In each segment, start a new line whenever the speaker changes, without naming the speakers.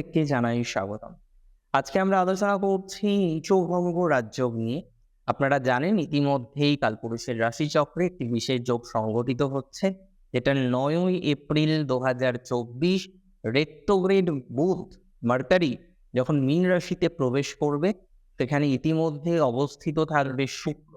প্রত্যেককে জানাই স্বাগতম। আজকে আমরা আলোচনা করছি নিচভঙ্গ রাজযোগ নিয়ে। আপনারা জানেন ইতিমধ্যেই কালপুরুষের রাশিচক্রে একটি বিশেষ যোগ সংগঠিত হচ্ছে। যেটা নয়ই এপ্রিল দু হাজার চব্বিশ রেট্রোগ্রেড বুধ, মার্কারি যখন মীন রাশিতে প্রবেশ করবে, সেখানে ইতিমধ্যে অবস্থিত থাকবে শুক্র।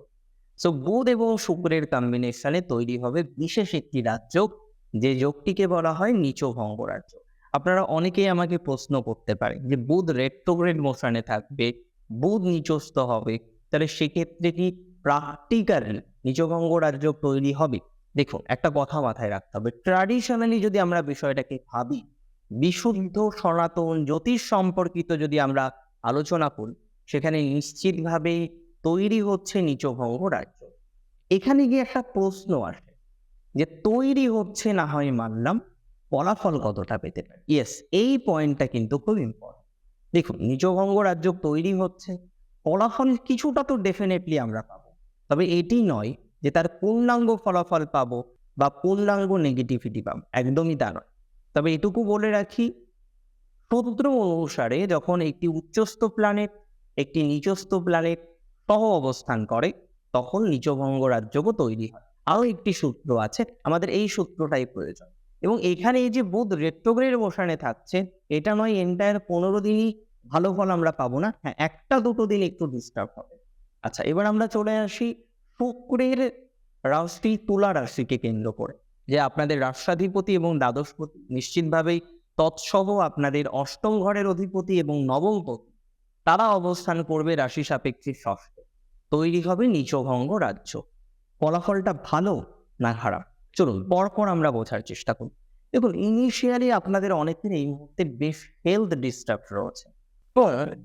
সো বুধ এবং শুক্রের কম্বিনেশনে তৈরি হবে বিশেষ একটি রাজযোগ, যে যোগটিকে বলা হয় নিচভঙ্গ রাজযোগ। আপনারা অনেকেই আমাকে প্রশ্ন করতে পারেন যে, বুধ রেট্রোগ্রেড মোশনে থাকবে, বুধ নিচস্থ হবে। তাহলে সেক্ষেত্রে কি প্র্যাকটিক্যাল নিচভঙ্গ রাজ্য তৈরি হবে? দেখুন, একটা কথা মাথায় রাখতে হবে। ট্র্যাডিশনালি যদি আমরা বিষয়টাকে ভাবি, বিশুদ্ধ, সনাতন, জ্যোতিষ সম্পর্কিত যদি আমরা আলোচনা করি, সেখানে নিশ্চিতভাবে তৈরি হচ্ছে নিচভঙ্গ রাজ্য। এখানে গিয়ে একটা প্রশ্ন আসে যে, তৈরি হচ্ছে না হয় মানলাম ফলাফল কতটা পেতে পারে? ইয়েস এই পয়েন্টটা কিন্তু খুব ইম্পর্টেন্ট দেখুন নিজভঙ্গ রাজ্য তৈরি হচ্ছে ফলাফল কিছুটা তো ডেফিনেটলি আমরা পাবো। তবে এটি নয় যে তার পূর্ণাঙ্গ ফলাফল পাবো বা পূর্ণাঙ্গ নেগেটিভিটি পাবো একদমই তা নয়। তবে এটুকু বলে রাখি সূত্র অনুসারে যখন একটি উচ্চস্থ প্ল্যানেট একটি নিচস্থ প্ল্যানেট সহ অবস্থান করে তখন নিচভঙ্গ রাজ্যও তৈরি হয়। আরও একটি সূত্র আছে আমাদের এই সূত্রটাই প্রয়োজন। এবং এখানে এই যে বুধ রেট্রোগ্রেড মোশনে থাকছে, এটা নয় এন্টায়ার পনেরো দিনই ভালো ফল আমরা পাবো না। হ্যাঁ একটা দুটো দিন একটু ডিস্টার্ব হবে। আচ্ছা এবার আমরা চলে আসি শুক্রের রাশি তুলা রাশিকে কেন্দ্র করে, যে আপনাদের রাষ্ট্রাধিপতি এবং দ্বাদশপতি নিশ্চিতভাবেই তৎসহ আপনাদের অষ্টম ঘরের অধিপতি এবং নবমপতি তারা অবস্থান করবে রাশি সাপেক্ষে ষষ্ঠে। তৈরি হবে নিচভঙ্গ রাজ্য। ফলাফলটা ভালো না খারাপ? চলুন পরপর আমরা বোঝার চেষ্টা করি। দেখুন ইনিশিয়ালি আপনাদের অনেকের এই মুহূর্তে বেশ হেলথ ডিস্টার্ব রয়েছে।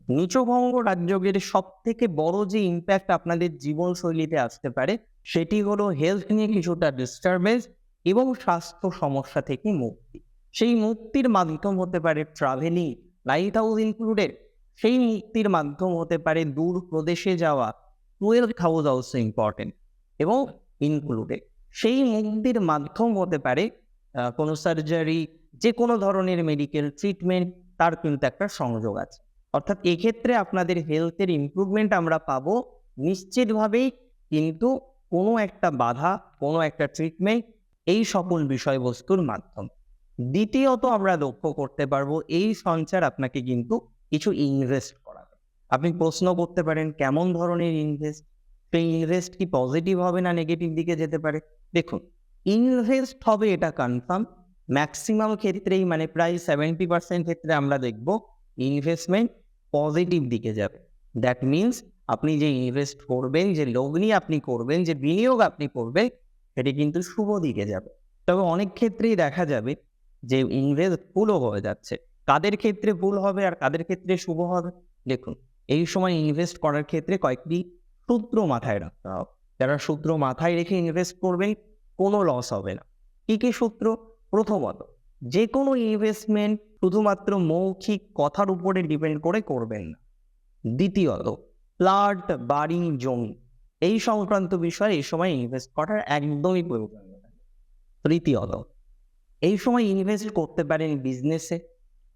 নিচভঙ্গ রাজ্যের সব থেকে বড় যে ইম্প্যাক্ট আপনাদের জীবনশৈলীতে আসতে পারে, সেটি হলো হেলথ নিয়ে কিছুটা ডিস্টারবেন্স এবং স্বাস্থ্য সমস্যা থেকে মুক্তি। সেই মুক্তির মাধ্যম হতে পারে ট্রাভেলিং লাইট হাউস ইনক্লুডেড সেই মুক্তির মাধ্যম হতে পারে দূর প্রদেশে যাওয়া টুয়েলভ হাউস অলসো ইম্পর্টেন্ট এবং ইনক্লুডেড সেই মুক্তির মাধ্যম হতে পারে কোনো সার্জারি যে কোনো ধরনের মেডিকেল ট্রিটমেন্ট তার কিন্তু একটা সংযোগ আছে। অর্থাৎ এক্ষেত্রে আপনাদের হেলথের ইমপ্রুভমেন্ট আমরা পাবো নিশ্চিতভাবেই কিন্তু কোনো একটা বাধা, কোনো একটা ট্রিটমেন্ট এই সকল বিষয়বস্তুর মাধ্যম। দ্বিতীয়ত আমরা লক্ষ্য করতে পারব এই সঞ্চার আপনাকে কিন্তু কিছু ইনভেস্ট করাবে। আপনি প্রশ্ন করতে পারেন কেমন ধরনের ইনভেস্ট সেই ইনভেস্ট কি পজিটিভ হবে না নেগেটিভ দিকে যেতে পারে? দেখুন ইনভেস্ট হবে এটা কনফার্ম ম্যাক্সিমাম ক্ষেত্রেই মানে প্রায় সেভেন্টি পার্সেন্ট ক্ষেত্রে আমরা দেখব ইনভেস্টমেন্ট পজিটিভ দিকে যাবে। দ্যাট মিনস আপনি যে ইনভেস্ট করবেন, যে লগ্নি আপনি করবেন, যে বিনিয়োগ আপনি করবেন, সেটি কিন্তু শুভ দিকে যাবে। তবে অনেক ক্ষেত্রেই দেখা যাবে যে ইনভেস্ট ভুলও হয়ে যাচ্ছে। কাদের ক্ষেত্রে ভুল হবে আর কাদের ক্ষেত্রে শুভ হবে? দেখুন, এই সময় ইনভেস্ট করার ক্ষেত্রে কয়েকটি সূত্র মাথায় রাখতে হবে। যারা সূত্র মাথায় রেখে ইনভেস্ট করবেন কোনো লস হবে না। কি কি সূত্র? প্রথমত যে কোনো ইনভেস্টমেন্ট শুধুমাত্র মৌখিক কথার উপরে ডিপেন্ড করে করবেন না। দ্বিতীয়ত প্লাট বাড়ি জমি, এই সংক্রান্ত বিষয়ে এই সময় ইনভেস্ট করার একদমই প্রয়োজন তৃতীয়ত, এই সময় ইনভেস্ট করতে পারেন বিজনেসে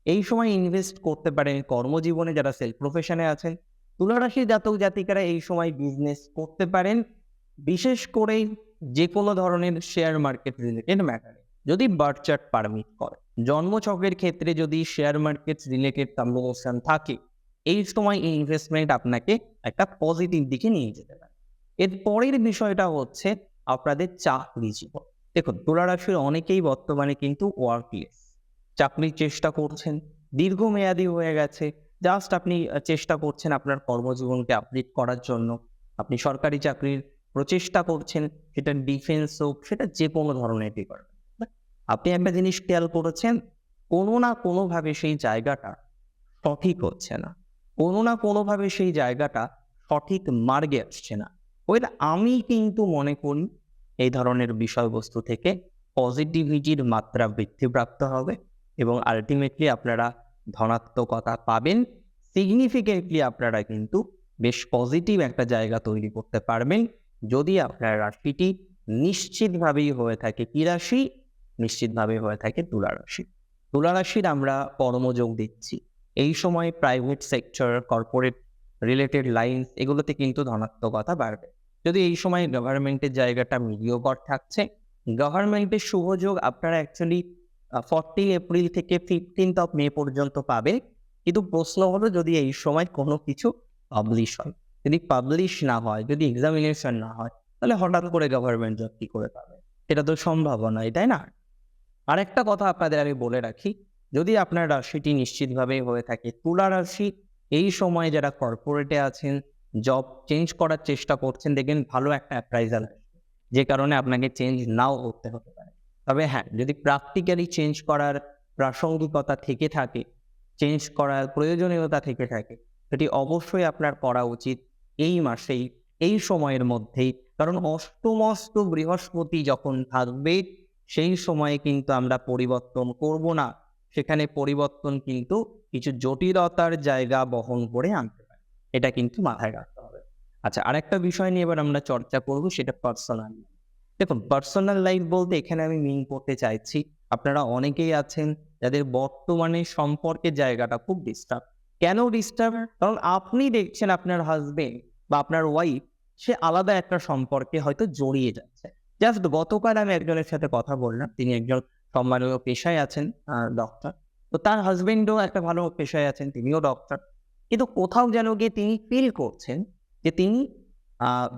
এই সময় ইনভেস্ট করতে পারেন কর্মজীবনে যারা সেলফ প্রফেশনে আছেন, তুলারাশি জাতক জাতিকারা এই সময় বিজনেস করতে পারেন। বিশেষ করে যে কোনো ধরনের শেয়ার মার্কেট রিলেটেড ম্যাটারে যদি বার্থ চার্ট পারমিট করে জন্মচকের ক্ষেত্রে যদি শেয়ার মার্কেট রিলেটেড কম্বিনেশন থাকে, এই সময় এই ইনভেস্টমেন্ট আপনাকে একটা পজিটিভ দিকে নিয়ে যেতে পারে। এর পরের বিষয়টা হচ্ছে আপনাদের চাকরি জীবন। দেখুন, তুলারাশির অনেকেই বর্তমানে কিন্তু ওয়ার্কলেস চাকরির চেষ্টা করছেন, দীর্ঘমেয়াদী হয়ে গেছে। জাস্ট আপনি চেষ্টা করছেন আপনার কর্মজীবনকে আপডেট করার জন্য। আপনি সরকারি চাকরির প্রচেষ্টা করছেন, সেটা ডিফেন্স হোক, সেটা যে কোনো ধরনের ডিপার্টমেন্ট আপনি একটা জিনিস খেয়াল করেছেন, কোনো না কোনোভাবে সেই জায়গাটা সঠিক হচ্ছে না। কোনো না কোনোভাবে সেই জায়গাটা সঠিক মার্গে আসছে না। ওইটা আমি কিন্তু মনে করি, এই ধরনের বিষয়বস্তু থেকে পজিটিভিটির মাত্রা বৃদ্ধিপ্রাপ্ত হবে এবং আলটিমেটলি আপনারা ধনাত্মকতা পাবেন। সিগনিফিকেন্টলি আপনারা কিন্তু বেশ পজিটিভ একটা জায়গা তৈরি করতে পারবেন। যদি আপনার রাশিটি নিশ্চিতভাবেই হয়ে থাকে, কি রাশি? নিশ্চিতভাবেই হয়ে থাকে তুলা রাশি। তুলা রাশির আমরা কর্মযোগ দিচ্ছি। এই সময় private sector corporate related lines এগুলোতে কিন্তু ধনাত্মকতা বাড়বে। যদি এই সময় গভর্নমেন্টের জায়গাটা মিডিওকর থাকছে গভর্নমেন্টের শুভযোগ আপনারা অ্যাকচুয়ালি ফর্টিন এপ্রিল থেকে ফিফটিন্থ অফ মে পর্যন্ত পাবে। কিন্তু প্রশ্ন হলো যদি এই সময় কোনো কিছু পাবলিশ হয়। যদি পাবলিশ না হয়, যদি এক্সামিনেশন না হয়, তাহলে হঠাৎ করে গভর্নমেন্ট জব কি করে পাবে? এটা তো সম্ভব নয় তাই না? আরেকটা কথা আপনাদের আমি বলে রাখি, যদি আপনার রাশিটি নিশ্চিতভাবে হয়ে থাকে, তুলা রাশি, এই সময় যারা কর্পোরেটে আছেন জব চেঞ্জ করার চেষ্টা করছেন, দেখবেন ভালো একটা অ্যাপ্রাইজাল যে কারণে আপনাকে চেঞ্জ নাও করতে হতে পারে। তবে হ্যাঁ যদি প্র্যাকটিক্যালি চেঞ্জ করার প্রাসঙ্গিকতা থেকে থাকে চেঞ্জ করার প্রয়োজনীয়তা থেকে থাকে, সেটি অবশ্যই আপনার করা উচিত। এই মাসেই, এই সময়ের মধ্যেই। কারণ অষ্টমস্ত বৃহস্পতি যখন থাকবে, সেই সময়ে কিন্তু আমরা পরিবর্তন করব না। সেখানে পরিবর্তন কিন্তু কিছু জটিলতার জায়গা বহন করে আনতে পারে। এটা কিন্তু মাথায় রাখতে হবে। আচ্ছা আরেকটা বিষয় নিয়ে এবার আমরা চর্চা করব, সেটা পার্সোনাল দেখুন পার্সোনাল লাইফ বলতে এখানে আমি মিন করতে চাইছি, আপনারা অনেকেই আছেন যাদের বর্তমানে সম্পর্কের জায়গাটা খুব ডিস্টার্ব কেন ডিস্টার্ব কারণ আপনি দেখছেন আপনার হাজবেন্ড বা আপনার ওয়াইফ সে আলাদা একটা সম্পর্কে হয়তো জড়িয়ে যাচ্ছে। জাস্ট গতকাল আমি একজনের সাথে কথা বললাম, তিনি একজন সম্মানীয় পেশায় আছেন ডক্টর তো তার হাজবেন্ডও একটা ভালো পেশায় আছেন, তিনিও ডক্টর কিন্তু কোথাও যেন গিয়ে তিনি ফিল করছেন যে তিনি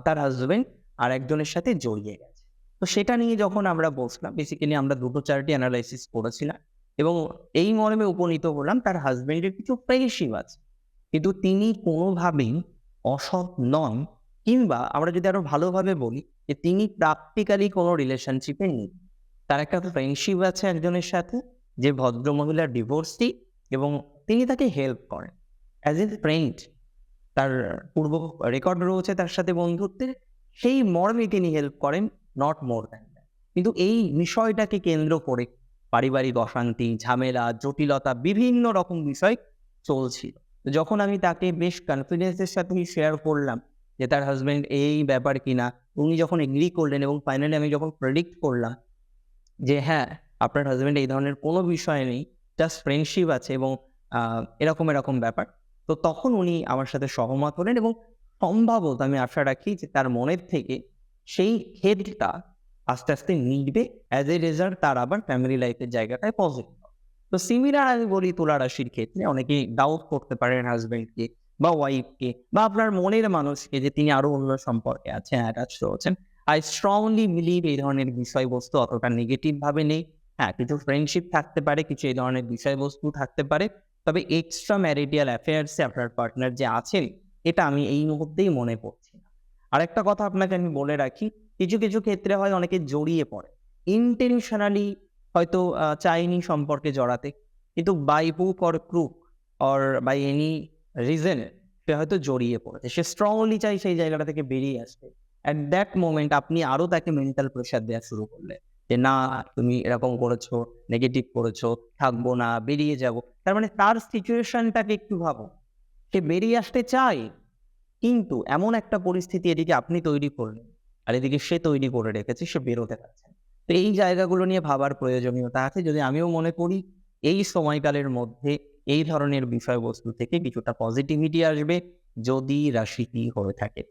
তার হাজবেন্ড আর একজনের সাথে জড়িয়ে গেছে। তো সেটা নিয়ে যখন আমরা বসলাম বেসিক্যালি আমরা দুটো চারটি অ্যানালাইসিস করেছিলাম। এবং এই মর্মে উপনীত হলাম তার হাজবেন্ডের কিছু ফ্রেন্ডশিপ আছে। কিন্তু তিনি কোনোভাবেই অসৎ নন কিংবা আমরা যদি আরও ভালোভাবে বলি যে তিনি প্র্যাকটিক্যালি কোনো রিলেশনশিপে নেই। তার একটা ফ্রেন্ডশিপ আছে একজনের সাথে, যে ভদ্রমহিলার ডিভোর্সটি এবং তিনি তাকে হেল্প করেন। অ্যাজ এ ফ্রেন্ড তার পূর্ব রেকর্ড রয়েছে তার সাথে বন্ধুত্বের। সেই মর্মে তিনি হেল্প করেন নট মোর দ্যান কিন্তু এই বিষয়টাকে কেন্দ্র করে পারিবারিক অশান্তি, ঝামেলা, জটিলতা, বিভিন্ন রকম বিষয় চলছিল। যখন আমি তাকে বেশ কনফিডেন্সের সাথে শেয়ার করলাম যে তার হাজবেন্ড এই ব্যাপার কিনা, উনি যখন এগ্রি করলেন এবং ফাইনালি আমি যখন প্রেডিক্ট করলাম যে হ্যাঁ আপনার হাজবেন্ড এই ধরনের কোনো বিষয় নেই জাস্ট ফ্রেন্ডশিপ আছে এবং এরকম এরকম ব্যাপার। তো তখন উনি আমার সাথে সহমত হলেন এবং সম্ভবত আমি আশা রাখি যে তার মনের থেকে সেই হেডটা আস্তে আস্তে মিটবে অ্যাজ এ রেজাল্ট তার আবার ফ্যামিলি লাইফের জায়গাটায় পজিটিভ তো সিমিলার আমি বলি তুলা রাশির ক্ষেত্রে অনেকেই ডাউট করতে পারেন হাজবেন্ডকে বা ওয়াইফকে বা আপনার মনের মানুষকে যে তিনি আরও অন্য সম্পর্কে আছেন অ্যাটাচ রয়েছেন। আই স্ট্রংলি বিলিভ এই ধরনের বিষয়বস্তু অতটা নেগেটিভ ভাবে নেই। হ্যাঁ কিছু ফ্রেন্ডশিপ থাকতে পারে, কিছু এই ধরনের বিষয়বস্তু থাকতে পারে। তবে এক্সট্রা ম্যারিটিয়াল অ্যাফেয়ার্সে আপনার পার্টনার যে আছেন, এটা আমি এই মুহূর্তেই মনে করছি না। আরেকটা কথা আপনাকে আমি বলে রাখি কিছু কিছু ক্ষেত্রে হয় অনেকে জড়িয়ে পড়ে। ইন্টেনশনালি হয়তো চায়নি সম্পর্কে জড়াতে। কিন্তু by hook or crook or by any reason সে হয়তো জড়িয়ে পড়েছে। সে স্ট্রংলি চাই সেই জায়গাটা থেকে বেরিয়ে আসবে অ্যাট দ্যাট মোমেন্ট আপনি আরও তাকে মেন্টাল প্রেশার দেওয়া শুরু করলেন। যে না, তুমি এরকম করেছ নেগেটিভ করেছ, থাকব না, বেরিয়ে যাব। তার মানে তার সিচুয়েশনটাকে একটু ভাবো। সে বেরিয়ে আসতে চায়, কিন্তু এমন একটা পরিস্থিতি এদিকে আপনি তৈরি করলেন। আর এদিকে সে তৈরি করে রেখেছে, সে বেরোতে পারছে তো এই জায়গাগুলো নিয়ে ভাবার প্রয়োজনীয়তা আছে। যদি আমিও মনে করি, এই সময়কালের মধ্যে এই ধরনের বিষয়বস্তু থেকে কিছুটা পজিটিভিটি আসবে যদি রাশিটি হয়ে থাকে।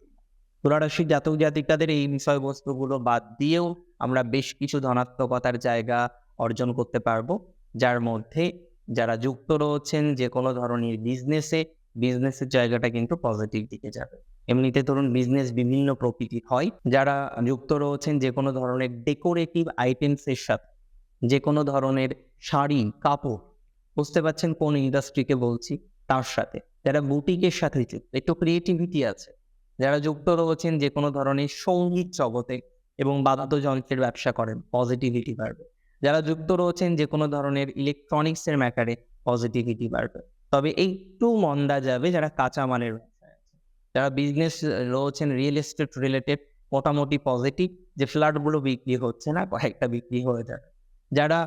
তুলা রাশির জাতক জাতিকাদের এই বিষয়বস্তুগুলো বাদ দিয়েও আমরা বেশ কিছু ধনাত্মকতার জায়গা অর্জন করতে পারব, যার মধ্যে যারা যুক্ত রয়েছেন যে কোনো ধরনের বিজনেসে বিজনেসের জায়গাটা কিন্তু পজিটিভ দিকে যাবে। এমনিতে ধরুন বিজনেস বিভিন্ন প্রকৃতির হয়, যারা যুক্ত রয়েছেন যে কোনো ধরনের ডেকোরেটিভ আইটেমসের সাথে যে কোনো ধরনের শাড়ি, কাপড়, বুঝতে পারছেন কোন ইন্ডাস্ট্রিকে বলছি? তার সাথে, যারা বুটিকের সাথে যুক্ত, একটু ক্রিয়েটিভিটি আছে, যারা যুক্ত রয়েছেন যে কোনো ধরনের সংগীত জগতে এবং বাদ্যযন্ত্রের ব্যবসা করেন পজিটিভিটি বাড়বে। যারা যুক্ত রয়েছেন যে কোনো ধরনের ইলেকট্রনিক্সের ম্যাটারে পজিটিভিটি বাড়বে। তবে একটু মন্দা যাবে যারা কাঁচামালের যারা বিজনেস রয়েছেন রিয়েল এস্টেট রিলেটেড মোটামুটি পজিটিভ যে ফ্ল্যাটগুলো বিক্রি হচ্ছে না, কয়েকটা বিক্রি হয়ে যাবে যারা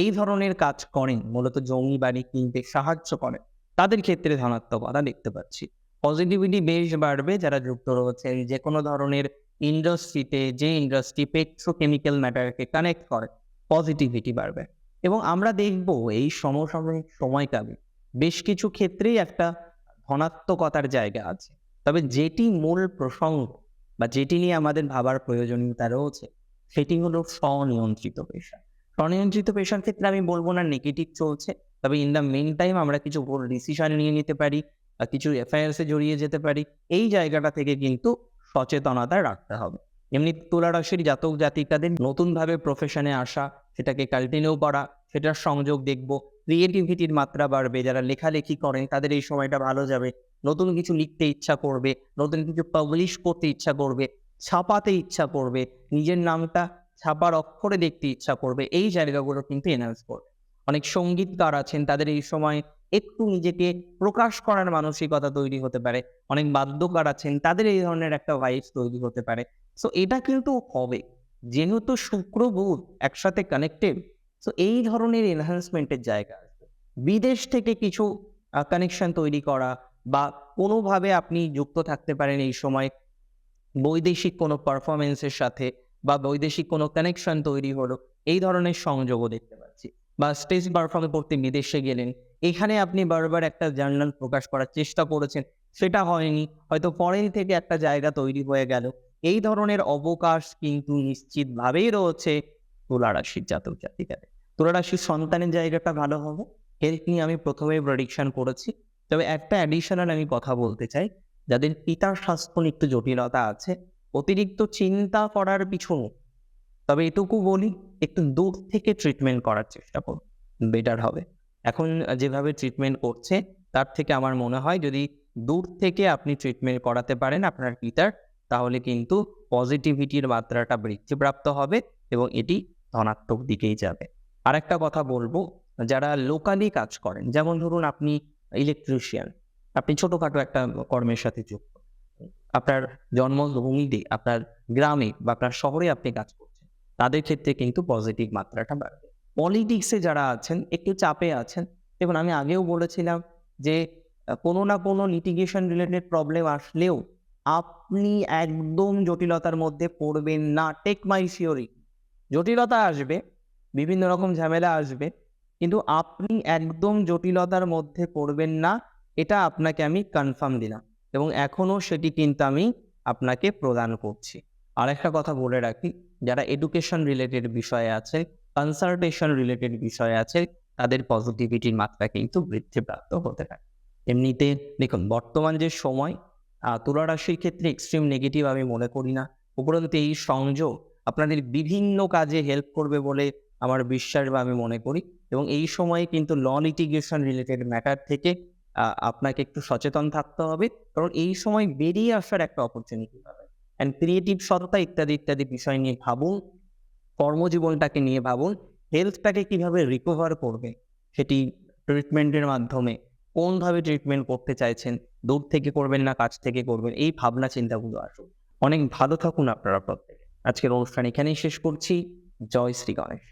এই ধরনের কাজ করেন, মূলত জমি বাড়ি কিনতে সাহায্য করেন, তাদের ক্ষেত্রে ধনাত্মকতা দেখতে পাচ্ছি। পজিটিভিটি বেশ বাড়বে যারা যুক্ত রয়েছেন, যে কোনো ধরনের ইন্ডাস্ট্রিতে যে ইন্ডাস্ট্রি পেট্রোকেমিক্যাল ম্যাটারকে কানেক্ট করে পজিটিভিটি বাড়বে। এবং আমরা দেখব এই সমসাময়িক সময়কালে বেশ কিছু ক্ষেত্রেই একটা ধনাত্মকতার জায়গা আছে। তবে যেটি মূল প্রসঙ্গ বা যেটি নিয়ে আমাদের ভাবার প্রয়োজনীয়তা রয়েছে, সেটি হলো স্বনিয়ন্ত্রিত পেশা। স্বনিয়ন্ত্রিত পেশার ক্ষেত্রে আমি বলব না নেগেটিভ চলছে, তবে ইন দ্য মেন টাইম আমরা কিছু ভুল ডিসিশন নিয়ে নিতে পারি বা কিছু এফআইআরসে জড়িয়ে যেতে পারি, এই জায়গাটা থেকে কিন্তু সচেতনতা রাখতে হবে। এমনি তুলা রাশির জাতক জাতিকাদের নতুনভাবে প্রফেশনে আসা, সেটাকে কন্টিনিউ করা, সেটার সংযোগ দেখব ক্রিয়েটিভিটির মাত্রা বাড়বে, যারা লেখালেখি করেন তাদের এই সময়টা ভালো যাবে নতুন কিছু লিখতে ইচ্ছা করবে, নতুন কিছু পাবলিশ করতে ইচ্ছা করবে, ছাপাতে ইচ্ছা করবে, নিজের নামটা ছাপার অক্ষরে দেখতে ইচ্ছা করবে, এই জায়গাগুলো কিন্তু এনহান্স করবে। অনেক সঙ্গীতকার আছেন, তাদের এই সময় একটু নিজেকে প্রকাশ করার মানসিকতা তৈরি হতে পারে। অনেক বাদ্যকার আছেন, তাদের এই ধরনের একটা ভাইবস তৈরি হতে পারে। সো এটা কিন্তু হবে। যেহেতু শুক্র বুধ একসাথে কানেক্টেড সো এই ধরনের এনহান্সমেন্টের জায়গা বিদেশ থেকে কিছু কানেকশন তৈরি করা বা কোনোভাবে আপনি যুক্ত থাকতে পারেন এই সময়, বৈদেশিক কোনো পারফরমেন্সের সাথে বা বৈদেশিক কোনো কানেকশন তৈরি হলো, এই ধরনের সংযোগও দেখতে পাচ্ছি। বা স্টেজ পারফর্ম করতে বিদেশে গেলেন, এখানে আপনি বারবার একটা জার্নাল প্রকাশ করার চেষ্টা করেছেন, সেটা হয়নি, হয়তো ফরেন থেকে একটা জায়গা তৈরি হয়ে গেল। এই ধরনের অবকাশ কিন্তু নিশ্চিতভাবেই রয়েছে তুলা রাশির জাতক জাতিকাদের তুলা রাশির সন্তানের জায়গাটা ভালো হবে হেলথ নিয়ে আমি প্রথমেই প্রেডিকশন করেছি। তবে একটা অ্যাডিশনাল আমি কথা বলতে চাই। যাদের পিতার স্বাস্থ্য একটু জটিলতা আছে, অতিরিক্ত চিন্তা করার পিছনে তবে এটুকু বলি, একটু দূর থেকে ট্রিটমেন্ট করার চেষ্টা করুন বেটার হবে। এখন যেভাবে ট্রিটমেন্ট করছে, তার থেকে আমার মনে হয় যদি দূর থেকে আপনি ট্রিটমেন্ট করাতে পারেন আপনার পিতার, তাহলে কিন্তু পজিটিভিটির মাত্রাটা বৃদ্ধিপ্রাপ্ত হবে এবং এটি ধনাত্মক দিকেই যাবে। আর একটা কথা বলব, যারা লোকালি কাজ করেন, যেমন ধরুন আপনি ইলেকট্রিশিয়ান আপনি ছোটখাটো একটা কর্মের সাথে যুক্ত। আপনার জন্মভূমিতে আপনার গ্রামে বা আপনার শহরে আপনি কাজ করছেন। তাদের ক্ষেত্রে কিন্তু পজিটিভ মাত্রাটা বাড়বে। পলিটিক্সে যারা আছেন, একটু চাপে আছেন, দেখুন আমি আগেও বলেছিলাম যে কোনো না কোনো লিটিগেশন রিলেটেড প্রবলেম আসলেও আপনি একদম জটিলতার মধ্যে পড়বেন না। টেক মাই সিওরি জটিলতা আসবে, বিভিন্ন রকম ঝামেলা আসবে কিন্তু আপনি একদম জটিলতার মধ্যে পড়বেন না, এটা আপনাকে আমি কনফার্ম দিলাম এবং এখনও সেটি কিন্তু আমি আপনাকে প্রদান করছি। আর একটা কথা বলে রাখি, যারা এডুকেশন রিলেটেড বিষয়ে আছে কনসালটেশন রিলেটেড বিষয়ে আছে, তাদের পজিটিভিটির মাত্রা কিন্তু বৃদ্ধিপ্রাপ্ত হতে পারে। এমনিতে দেখুন, বর্তমান যে সময় তুলা রাশির ক্ষেত্রে এক্সট্রিম নেগেটিভ আমি মনে করি না। উপরন্তু এই সংযোগ আপনাদের বিভিন্ন কাজে হেল্প করবে বলে আমার বিশ্বাস বা আমি মনে করি। এবং এই সময়ে কিন্তু ল লিটিগেশন রিলেটেড ম্যাটার থেকে আপনাকে একটু সচেতন থাকতে হবে। কারণ এই সময় বেরিয়ে আসার একটা অপরচুনিটি পাবে অ্যান্ড ক্রিয়েটিভ সততা ইত্যাদি ইত্যাদি বিষয় নিয়ে ভাবুন, কর্মজীবনটাকে নিয়ে ভাবুন হেলথটাকে কীভাবে রিকভার করবে, সেটি ট্রিটমেন্টের মাধ্যমে, কোনভাবে ট্রিটমেন্ট করতে চাইছেন, দূর থেকে করবেন না, কাছ থেকে করবেন, এই ভাবনা চিন্তাগুলো আসুন অনেক ভালো থাকুন আপনারা প্রত্যেকে। আজকের অনুষ্ঠান এখানেই শেষ করছি। জয় শ্রী গণেশ।